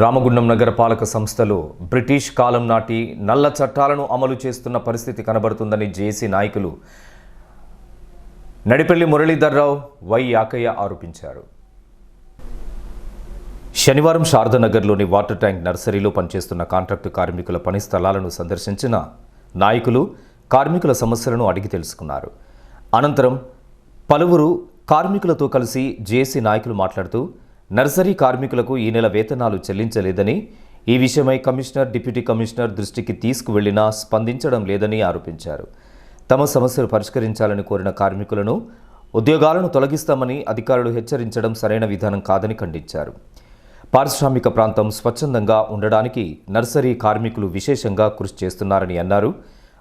రామగుండం నగరపాలక సంస్థలు బ్రిటిష్ కాలం నాటి నల్ల చట్టాలను అమలు చేస్తున్న పరిస్థితి కనబడుతుందని జేసీ నాయకులు నడిపెల్లి మురళీధర్రావు వై యాకయ్య ఆరోపించారు. శనివారం శారదానగర్లోని వాటర్ ట్యాంక్ నర్సరీలో పనిచేస్తున్న కాంట్రాక్టు కార్మికుల పని స్థలాలను సందర్శించిన నాయకులు కార్మికుల సమస్యలను అడిగి తెలుసుకున్నారు. అనంతరం పలువురు కార్మికులతో కలిసి జేసీ నాయకులు మాట్లాడుతూ నర్సరీ కార్మికులకు ఈ నెల వేతనాలు చెల్లించలేదని ఈ విషయమై కమిషనర్ డిప్యూటీ కమిషనర్ దృష్టికి తీసుకువెళ్ళినా స్పందించడం లేదని ఆరోపించారు. తమ సమస్యలు పరిష్కరించాలని కోరిన కార్మికులను ఉద్యోగాలను తొలగిస్తామని అధికారులు హెచ్చరించడం సరైన విధానం కాదని ఖండించారు. పారిశ్రామిక ప్రాంతం స్వచ్ఛందంగా ఉండడానికి నర్సరీ కార్మికులు విశేషంగా కృషి చేస్తున్నారని అన్నారు.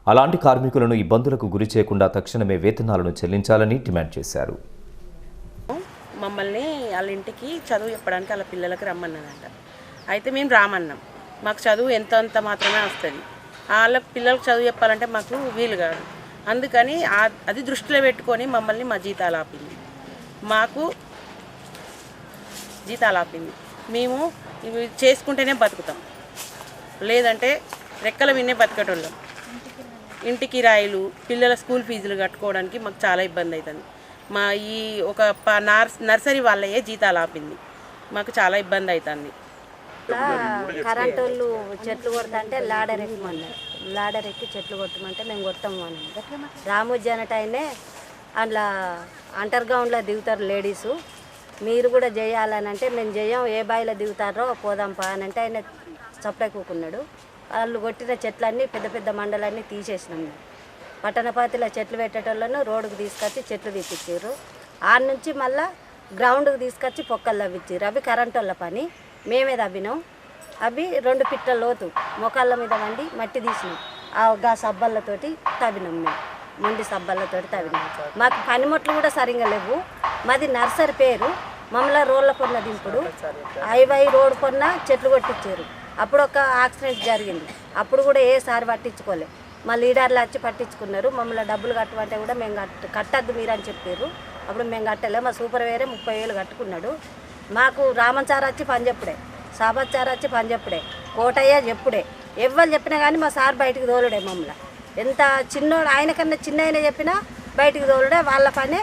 అలాంటి కార్మికులను ఇబ్బందులకు గురి చేయకుండా తక్షణమే వేతనాలను చెల్లించాలని డిమాండ్ చేశారు. మమ్మల్ని వాళ్ళ ఇంటికి చదువు చెప్పడానికి వాళ్ళ పిల్లలకి రమ్మన్నానంట అయితే మేము రామన్నాం. మాకు చదువు ఎంత అంత మాత్రమే వస్తుంది. వాళ్ళ పిల్లలకు చదువు చెప్పాలంటే మాకు వీలు కాదు. అందుకని అది దృష్టిలో పెట్టుకొని మమ్మల్ని మా జీతాలు ఆపింది. మాకు జీతాలు ఆపింది. మేము ఇవి చేసుకుంటేనే బతుకుతాం. లేదంటే రెక్కల విన్నే బతికేటోళ్ళం. ఇంటి కిరాయిలు పిల్లల స్కూల్ ఫీజులు కట్టుకోవడానికి మాకు చాలా ఇబ్బంది అవుతుంది. మా ఈ ఒక ప- నర్స్ నర్సరీ వాళ్ళయే జీతాలు ఆపింది. మాకు చాలా ఇబ్బంది అవుతుంది కరెంట్ వాళ్ళు చెట్లు కొడతాంటే లాడర్ ఎక్కమన్నారు. లాడర్ ఎక్కి చెట్లు కొట్టమంటే మేము కొట్టము అని రాము అన్నట్టు అందులో అండర్ గ్రౌండ్లో దిగుతారు లేడీసు. మీరు కూడా చేయాలని అంటే మేము చేయం ఏ బాయిలో దిగుతారో పోదాంపా అని అంటే ఆయన చప్పుడే కూకున్నాడు. వాళ్ళు కొట్టిన చెట్లన్నీ పెద్ద పెద్ద మండలన్నీ తీసేసినాం మేము పట్టణపాతిలో చెట్లు పెట్టేటోళ్ళను రోడ్డుకు తీసుకొచ్చి చెట్లు తీపిచ్చారు ఆడ నుంచి మళ్ళా గ్రౌండ్కి తీసుకొచ్చి పొక్కలు తవ్వించారు అవి కరెంట్ వాళ్ళ పని. మేమే తవ్వినాం. అవి రెండు పిట్టల లోతు. మొకాళ్ళ మీద వండి మట్టి తీసినాం. ఆ గా సబ్బళ్ళతోటి తవ్వినాం మేము. ముండి సబ్బళ్ళతోటి తవ్వినాం. మాకు పనిముట్లు కూడా సరిగా లేవు. మాది నర్సరీ పేరు. మమ్మల్ని రోడ్ల పొన్న దింపుడు. హైవై రోడ్ కొన్న చెట్లు కొట్టించారు అప్పుడు ఒక యాక్సిడెంట్ జరిగింది. అప్పుడు కూడా ఏ సారి పట్టించుకోలేదు మా లీడర్లు వచ్చి పట్టించుకున్నారు. మమ్మల్ని డబ్బులు కట్టమంటే కూడా మేము కట్ట కట్టద్దు మీరు అని చెప్పారు. అప్పుడు మేము కట్టలే. మా సూపర్ వేరే ముప్పై వేలు కట్టుకున్నాడు. మాకు రామన్ సార్ వచ్చి పని చెప్పుడే. సార్ వచ్చి పని చెప్పుడే. కోటయ్య చెప్పుడే. ఎవ్వరు చెప్పినా కానీ మా సార్ బయటికి తోలుడే మమ్మల్ని. ఎంత చిన్నోడు ఆయన కన్నా చిన్న అయినా చెప్పినా బయటికి తోలుడే. వాళ్ళ పనే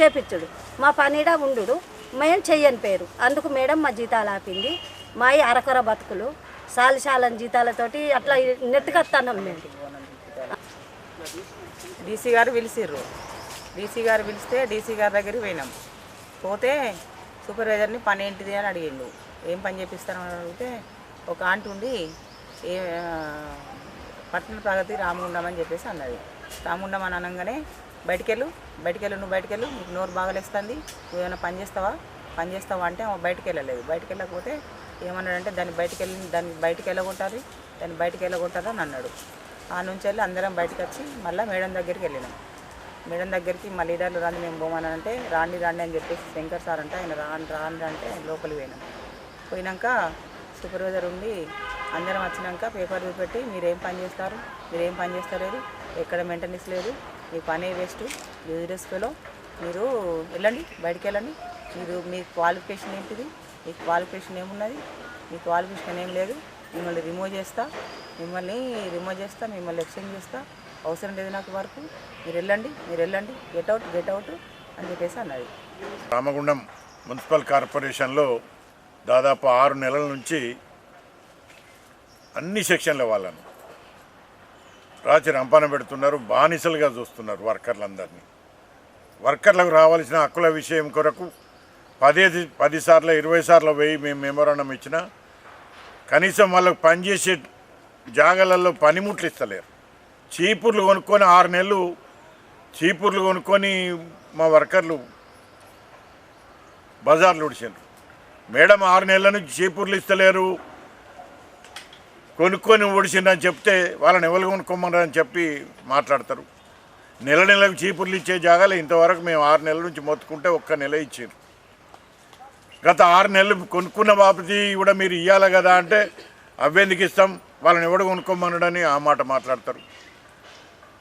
చేపించుడు మా పనిడా ఉండు మేము చెయ్యని పేరు. అందుకు మేడం మా జీతాలు ఆపింది. మాయి అరకొర బతుకులు. సాలిశాలని జీతాలతోటి అట్లా నెట్టుకొస్తాను మేము. డీసీ గారు పిలిచిర్రు డీసీ గారు పిలిస్తే డీసీ గారి దగ్గరికి పోయినాం. పోతే సూపర్వైజర్ని పని ఏంటిది అని అడిగిండు. ఏం పని చేపిస్తారని అడిగితే ఒక ఆంటీ ఉండి ఏ పట్టణ ప్రగతి రాముగుండం అని చెప్పేసి అన్నది. రాముగుండం అని అనగానే బయటికెళ్ళు బయటికెళ్ళు నువ్వు బయటికెళ్ళు నీకు నోరు బాగలేస్తుంది నువ్వు ఏమైనా పని చేస్తావా? పని చేస్తావా అంటే ఆమె బయటికి వెళ్ళలేదు బయటికి వెళ్ళకపోతే ఏమన్నాడంటే దాన్ని బయటికి వెళ్ళి దాన్ని బయటికి వెళ్ళగొట్టాలి దాన్ని బయటికి వెళ్ళగొట్టాలని అని అన్నాడు. ఆ నుంచి వెళ్ళి అందరం బయటకు వచ్చి మళ్ళీ మేడం దగ్గరికి వెళ్ళినాం. మేడం దగ్గరికి మా లీడర్లు రాని మేము పోమని అంటే రాండి రాండి అని చెప్పేసి శంకర్ సార్ అంటే ఆయన రాను రాండి అంటే లోపలికి పోయినాం. పోయినాక సూపర్వైజర్ ఉండి అందరం వచ్చినాక పేపర్ చూపెట్టి మీరు ఏం పని చేస్తారు? మీరేం పని చేస్తలేరు ఎక్కడ మెయింటెనెన్స్ లేదు? మీ పనే వేస్ట్? బిజినెస్ డెస్క్లో మీరు వెళ్ళండి బయటికి వెళ్ళండి. మీరు మీ క్వాలిఫికేషన్ ఏంటిది? మీ క్వాలిఫికేషన్ ఏమున్నది? మీ క్వాలిఫికేషన్ ఏం లేదు? మిమ్మల్ని రిమూవ్ చేస్తా మిమ్మల్ని రిమూవ్ చేస్తా మిమ్మల్ని ఎక్స్చేంజ్ చేస్తా. అవసరం లేదు నాకు వరకు. మీరు వెళ్ళండి మీరు వెళ్ళండి. గెట్ అవుట్ గెట్ అవుట్ అని చెప్పేసి అన్నది. రామగుండం మున్సిపల్ కార్పొరేషన్లో దాదాపు ఆరు నెలల నుంచి అన్ని సెక్షన్ల వాళ్ళను రాచి రంపాన పెడుతున్నారు బానిసలుగా చూస్తున్నారు వర్కర్లందరినీ. వర్కర్లకు రావాల్సిన హక్కుల విషయం కొరకు పదేది పది సార్లు ఇరవై సార్లు వెయ్యి మేము మెమోరాండం ఇచ్చినా కనీసం వాళ్ళకు పనిచేసే జాగాలలో పనిముట్లు ఇస్తలేరు. చీపుర్లు కొనుక్కొని ఆరు నెలలు చీపుర్లు కొనుక్కొని మా వర్కర్లు బజార్లు ఉడిచిండ్రు మేడం ఆరు నెలల నుంచి చీపుర్లు ఇస్తలేరు. కొనుక్కొని ఊడిచిందని చెప్తే వాళ్ళని ఎవరు కొనుక్కోమన్నారని చెప్పి మాట్లాడతారు. నెల నెలకు చీపుర్లు ఇచ్చే జాగాలు ఇంతవరకు మేము ఆరు నెలల నుంచి మొత్తుకుంటే ఒక్క నెల ఇచ్చారు గత ఆరు నెలలు కొనుక్కున్న బాపతి కూడా మీరు ఇవ్వాలి కదా అంటే అవ్వెందుకు ఇస్తాం? వాళ్ళని ఎవడు కొనుక్కోమన్నాడని ఆ మాట మాట్లాడతారు.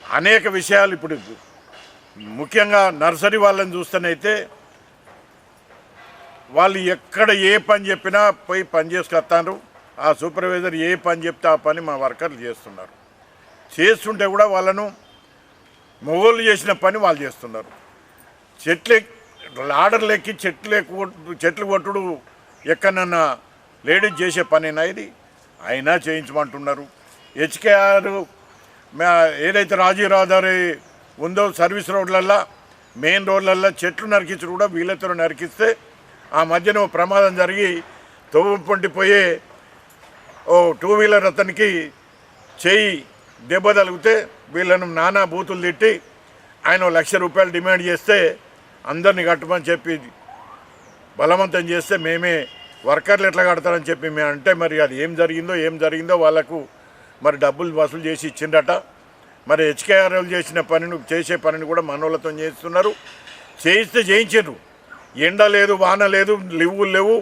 అనేక విషయాలు ఇప్పుడు ముఖ్యంగా నర్సరీ వాళ్ళని చూస్తేనైతే వాళ్ళు ఎక్కడ ఏ పని చెప్పినా పోయి పని చేసుకొస్తారు ఆ సూపర్వైజర్ ఏ పని చెప్తే ఆ పని మా వర్కర్లు చేస్తున్నారు. చేస్తుంటే కూడా వాళ్ళను మొగోళ్ళు చేసిన పని వాళ్ళు చేస్తున్నారు. చెట్లు లాడర్లు ఎక్కి చెట్లు ఎక్కువ చెట్లు కొట్టుడు ఎక్కడన్నా లేడీస్ చేసే పనేనా ఇది? అయినా చేయించమంటున్నారు. హెచ్కేఆర్ ఏదైతే రాజీవ్ రహదారి ఉందో సర్వీస్ రోడ్లల్లో మెయిన్ రోడ్లల్లో చెట్లు నరికించడం కూడా వీళ్ళతో నరికిస్తే ఆ మధ్యన ఓ ప్రమాదం జరిగి తవ్వు పొంటిపోయే ఓ టూ వీలర్ అతనికి చేయి దెబ్బ తగిలితే వీళ్ళను నానా బూతులు తిట్టి ఆయన లక్ష రూపాయలు డిమాండ్ చేస్తే అందరిని కట్టమని చెప్పి బలవంతం చేస్తే మేమే వర్కర్లు ఎట్లా కడతారని చెప్పి మేము అంటే మరి అది ఏం జరిగిందో ఏం జరిగిందో వాళ్ళకు మరి డబ్బులు వసూలు చేసి ఇచ్చిండట మరి హెచ్కేఆర్ఎల్ చేసిన పనిని చేసే పనిని కూడా మనోళ్ళతో చేస్తున్నారు. చేయిస్తే చేయించారు ఎండ లేదు వాన లేదు లివ్వులు లేవు.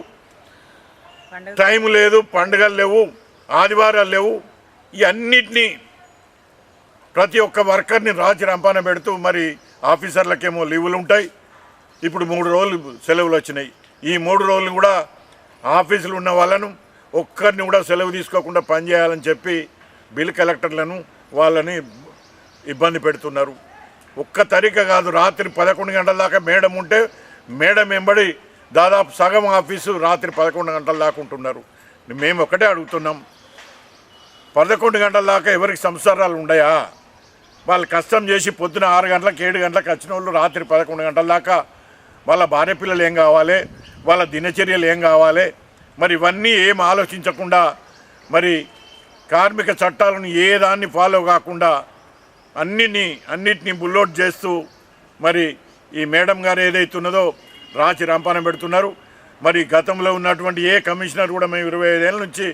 టైం లేదు పండుగలు లేవు ఆదివారాలు లేవు. ఈ అన్నిటినీ ప్రతి ఒక్క వర్కర్ని రాచి రంపాన పెడుతూ మరి ఆఫీసర్లకేమో లీవులు ఉంటాయి ఇప్పుడు మూడు రోజులు సెలవులు వచ్చినాయి. ఈ మూడు రోజులు కూడా ఆఫీసులు ఉన్న వాళ్ళను ఒక్కరిని కూడా సెలవు తీసుకోకుండా పనిచేయాలని చెప్పి బిల్ కలెక్టర్లను వాళ్ళని ఇబ్బంది పెడుతున్నారు. ఒక్క తరిక కాదు రాత్రి పదకొండు గంటల దాకా మేడం ఉంటే మేడం వెంబడి దాదాపు సగం ఆఫీసు రాత్రి పదకొండు గంటల దాకా ఉంటున్నారు. మేము ఒకటే అడుగుతున్నాం. పదకొండు గంటల దాకా ఎవరికి సంసారాలు ఉన్నాయా వాళ్ళు కష్టం చేసి పొద్దున ఆరు గంటలకు ఏడు గంటలకు వచ్చిన వాళ్ళు రాత్రి పదకొండు గంటల దాకా వాళ్ళ భార్య పిల్లలు ఏం కావాలి? వాళ్ళ దినచర్యలు ఏం కావాలి? మరి ఇవన్నీ ఏం ఆలోచించకుండా మరి కార్మిక చట్టాలను ఏ దాన్ని ఫాలో కాకుండా అన్నిటిని అన్నిటినీ బుల్లోట్ చేస్తూ మరి ఈ మేడం గారు ఏదైతున్నదో రాచి రంపాన పెడుతున్నారు. మరి గతంలో ఉన్నటువంటి ఏ కమిషనర్ కూడా మేము ఇరవై ఐదేళ్ళ నుంచి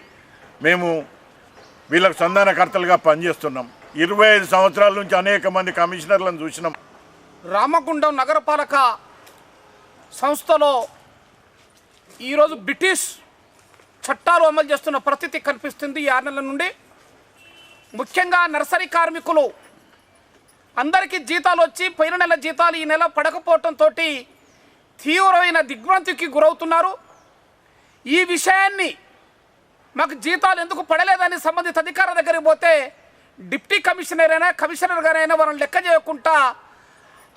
మేము వీళ్ళకు సంధానకర్తలుగా పనిచేస్తున్నాం. ఇరవై ఐదు సంవత్సరాల నుంచి అనేక మంది కమిషనర్లను చూసినాం. రామగుండం నగరపాలక సంస్థలో ఈరోజు బ్రిటిష్ చట్టాలు అమలు చేస్తున్న పరిస్థితి కనిపిస్తుంది ఈ ఆరు నెలల నుండి. ముఖ్యంగా నర్సరీ కార్మికులు అందరికీ జీతాలు వచ్చి పోయిన నెల జీతాలు ఈ నెల పడకపోవటంతో తీవ్రమైన దిగ్భ్రాంతికి గురవుతున్నారు. ఈ విషయాన్ని మాకు జీతాలు ఎందుకు పడలేదని సంబంధిత అధికారుల దగ్గరికి పోతే డిప్టీ కమిషనర్ అయినా కమిషనర్ గారైనా వాళ్ళని లెక్క చేయకుండా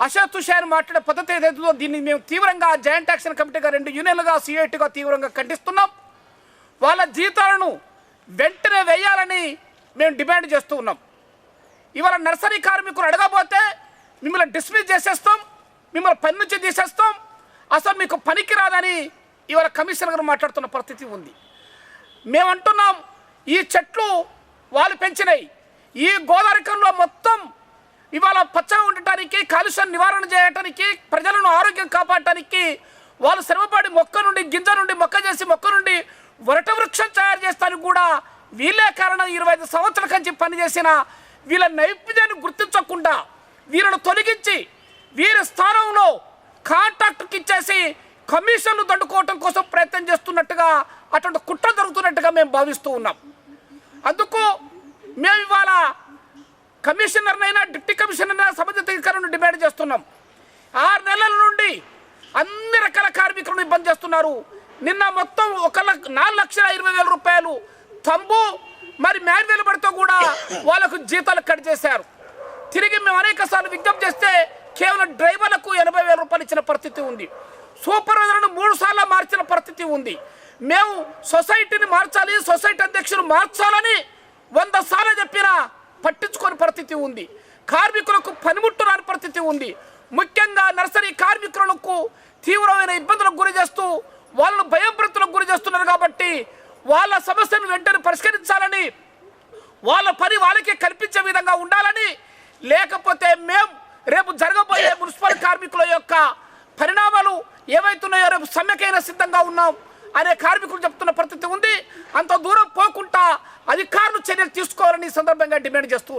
అశతుషాన్ మాట్లాడే పద్ధతి ఏదైతుందో దీన్ని మేము తీవ్రంగా జాయింట్ యాక్షన్ కమిటీగా రెండు యూనియన్లుగా సిఐటిగా తీవ్రంగా ఖండిస్తున్నాం. వాళ్ళ జీతాలను వెంటనే వేయాలని మేము డిమాండ్ చేస్తూ ఉన్నాం. ఇవాళ నర్సరీ కార్మికులు అడగబోతే మిమ్మల్ని డిస్మిస్ చేసేస్తాం మిమ్మల్ని పని నుంచి తీసేస్తాం. అసలు మీకు పనికి రాదని ఇవాళ కమిషనర్ గారు మాట్లాడుతున్న పరిస్థితి ఉంది. మేమంటున్నాం ఈ చెట్లు వాళ్ళు పెంచినాయి ఈ గోదావరికంలో చేయటానికి కాలుష్యం నివారణ చేయటానికి ప్రజలను ఆరోగ్యం కాపాడటానికి వాళ్ళు శ్రమపడి మొక్క నుండి గింజ నుండి మొక్క చేసి మొక్క నుండి వరట వృక్షం తయారు చేస్తానికి కూడా వీళ్ళే కారణం. ఇరవై ఐదు సంవత్సరాల కంచి పనిచేసిన వీళ్ళ నైపుణ్యాన్ని గుర్తించకుండా వీళ్ళను తొలగించి వీరి స్థానంలో కాంట్రాక్టర్కి ఇచ్చేసి కమిషన్లు దండుకోవటం కోసం ప్రయత్నం చేస్తున్నట్టుగా అటువంటి కుట్ర జరుగుతున్నట్టుగా మేము భావిస్తూ ఉన్నాం. అందుకు మేము ఇవాళ కమిషనర్నైనా డిప్టీ కమిషనర్ సంబంధిత అధికారులను డిమాండ్ చేస్తున్నాం. ఆరు నెలల నుండి అన్ని రకాల కార్మికులను ఇబ్బంది చేస్తున్నారు. నిన్న మొత్తం ఒక లక్ష నాలుగు లక్షల ఇరవై వేల రూపాయలు తంబు మరి మాన్యువల్ పడితో కూడా వాళ్ళకు జీతాలు కట్ చేశారు. తిరిగి మేము అనేక సార్లు విజ్ఞప్తి చేస్తే కేవలం డ్రైవర్లకు ఎనభై వేల రూపాయలు ఇచ్చిన పరిస్థితి ఉంది. సూపర్వైజర్ను మూడు సార్లు మార్చిన పరిస్థితి ఉంది. మేము సొసైటీని మార్చాలి సొసైటీ అధ్యక్షులు మార్చాలని వంద సార్లు చెప్పినా పట్టించుకోని పరిస్థితి ఉంది. కార్మికులకు పనిముట్టు రాని పరిస్థితి ఉంది. ముఖ్యంగా నర్సరీ కార్మికులకు తీవ్రమైన ఇబ్బందులకు గురి చేస్తూ వాళ్ళను భయభ్రతులకు గురి చేస్తున్నారు కాబట్టి వాళ్ళ సమస్యను వెంటనే పరిష్కరించాలని వాళ్ళ పని వాళ్ళకే కల్పించే విధంగా ఉండాలని లేకపోతే మేము రేపు జరగబోయే మున్సిపల్ కార్మికుల యొక్క పరిణామాలు ఏవైతున్నాయో రేపు సమ్మెకైనా సిద్ధంగా ఉన్నాం. అనే కార్మికులు చెప్తున్న పరిస్థితి ఉంది. అంత దూరం పోకుండా అధికారులు చర్యలు తీసుకోవాలని ఈ సందర్భంగా డిమాండ్ చేస్తూ